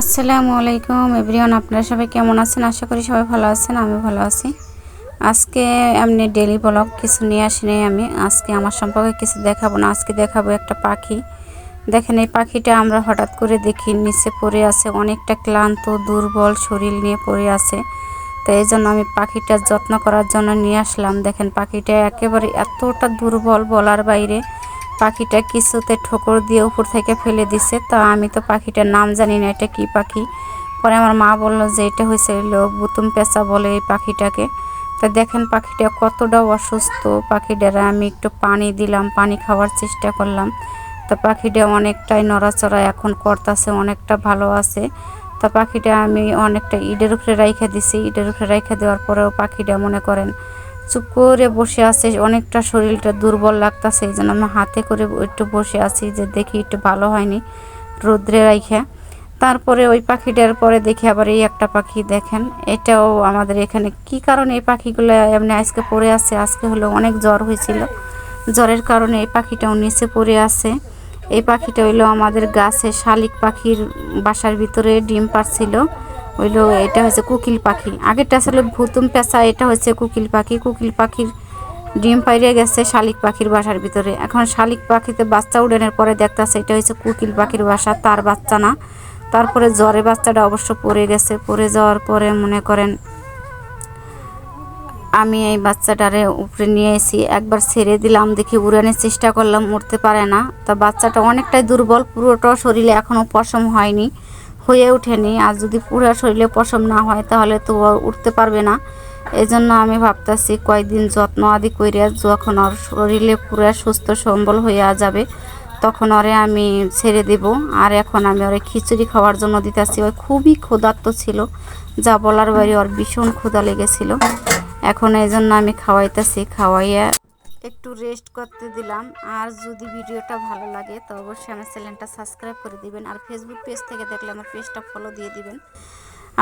আসসালামু আলাইকুম, এভরিওয়ান আপনারা সবাই কেমন আছেন? আশা করি সবাই ভালো আছেন, আমি ভালো আছি। আজকে এমনি ডেলি ব্লগ কিছু নিয়ে আসিনি আমি। আজকে আমার সম্পর্কে কিছু দেখাবো না, আজকে দেখাবো একটা পাখি। দেখেন এই পাখিটা আমরা হঠাৎ করে দেখি, নিচে পড়ে আছে, অনেকটা ক্লান্ত, দুর্বল শরীর নিয়ে পড়ে আছে। তো এই জন্য আমি পাখিটার যত্ন করার জন্য নিয়ে আসলাম। দেখেন পাখিটা একেবারে এতটা দুর্বল বলার বাইরে পাখিটা কিছুতে ঠোকর দিয়ে উপর থেকে ফেলে দিছে। তা আমি তো পাখিটার নাম জানি না, এটা কি পাখি? পরে আমার মা বলল যে এটা হয়েছে লোক বুতুম পেঁচা বলে এই পাখিটাকে। তা দেখেন পাখিটা কতটা অসুস্থ। পাখিটারা আমি একটু পানি দিলাম, পানি খাওয়ার চেষ্টা করলাম। তা পাখিটা অনেকটাই নড়াচড়া এখন করতেছে, অনেকটা ভালো আছে। তা পাখিটা আমি অনেকটা ইডের উপরে রাইখা দিছি। ইডের উপরে রাইখা দেওয়ার পরেও পাখিটা মনে করেন চুপ করে বসে আছে, অনেকটা শরীরটা দুর্বল লাগতেছে এই জন্য আমি হাতে করে একটু বসে আছি যে দেখি একটু ভালো হয়নি রৌদ্রে রাইখা। তারপরে ওই পাখিটার পরে দেখি আবার এই একটা পাখি দেখেন, এটাও আমাদের এখানে কি কারণে এই পাখিগুলো এমনি আজকে পড়ে আছে? আজকে হলো অনেক জ্বর হয়েছিল। জ্বরের কারণে এই পাখিটাও নিচে পড়ে আছে। এই পাখিটা হইল আমাদের গাছে শালিক পাখির বাসার ভিতরে ডিম পারছিল হইল, এটা হচ্ছে কুকিল পাখি। আগেরটা আসলে ভুতুম পেঁচা, এটা হচ্ছে কুকিল পাখি। কুকিল পাখির ডিম পাইরে গেছে শালিক পাখির বাসার ভিতরে। এখন শালিক পাখিতে বাচ্চা উড়ানোর পরে দেখতেছে এটা হচ্ছে কুকিল পাখির বাসা, তার বাচ্চা না। তারপরে জ্বরে বাচ্চাটা অবশ্য পড়ে গেছে। পড়ে যাওয়ার পরে মনে করেন, আমি এই বাচ্চাটারে উপরে নিয়ে এসি একবার ছেড়ে দিলাম, দেখি উড়ানোর চেষ্টা করলাম উঠতে পারে না। তা বাচ্চাটা অনেকটাই দুর্বল, পুরোটা শরীরে এখনও পশম হয়নি। হয়ে ওঠেনি। আর যদি পুরো শরীরে পশম না হয়, তাহলে তো উঠতে পারবে না। এই জন্য আমি ভাবতেছি, কয়েকদিন যত্ন আদি করিয়া যখন ওর শরীরে পুরো সুস্থ সম্বল হইয়া যাবে, তখন ওরে আমি ছেড়ে দেব। আর এখন আমি ওরে খিচুড়ি খাওয়ার জন্য দিতেছি। ওই খুবই ক্ষুধার্ত ছিল। যা বলার বাইরে ওর ভীষণ ক্ষুধা লেগেছিল। এখন এই জন্য আমি খাওয়াইতেছি, খাওয়াইয়া একটু রেস্ট করতে দিলাম। আর যদি ভিডিওটা ভালো লাগে, তো অবশ্যই আমার চ্যানেলটা সাবস্ক্রাইব করে দিবেন। আর ফেসবুক পেজ থেকে দেখলে আমার পেজটা ফলো দিয়ে দিবেন।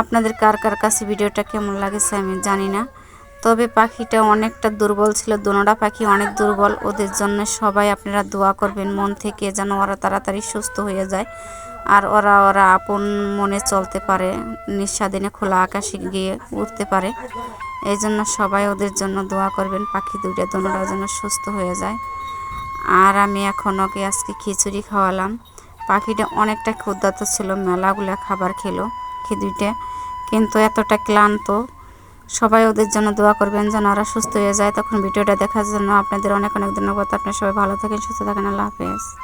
আপনাদের কার কার কাছে ভিডিওটা কেমন লাগেছে আমি জানি না। তবে পাখিটা অনেকটা দুর্বল ছিল। দোনোটা পাখি অনেক দুর্বল। ওদের জন্য সবাই আপনারা দোয়া করবেন। মন থেকে যেন ওরা তাড়াতাড়ি সুস্থ হয়ে যায়। আর ওরা ওরা আপন মনে চলতে পারে নিঃস্বাদিনে খোলা আকাশে গিয়ে উঠতে পারে। এই জন্য সবাই ওদের জন্য দোয়া করবেন, পাখি দুইটা দোনোটার যেন সুস্থ হয়ে যায়। আর আমি এখন ওকে আজকে খিচুড়ি খাওয়ালাম। পাখিটা অনেকটা ক্ষুদ্রাত ছিল, মেলাগুলা খাবার খেলো দুইটা কিন্তু এতটা ক্লান্ত। সবাই ওদের জন্য দোয়া করবেন যেন ওরা সুস্থ হয়ে যায়। তখন ভিডিওটা দেখার জন্য আপনাদের অনেক অনেক ধন্যবাদ। আপনার সবাই ভালো থাকেন, সুস্থ থাকেন। আল্লাহ হাফেজ।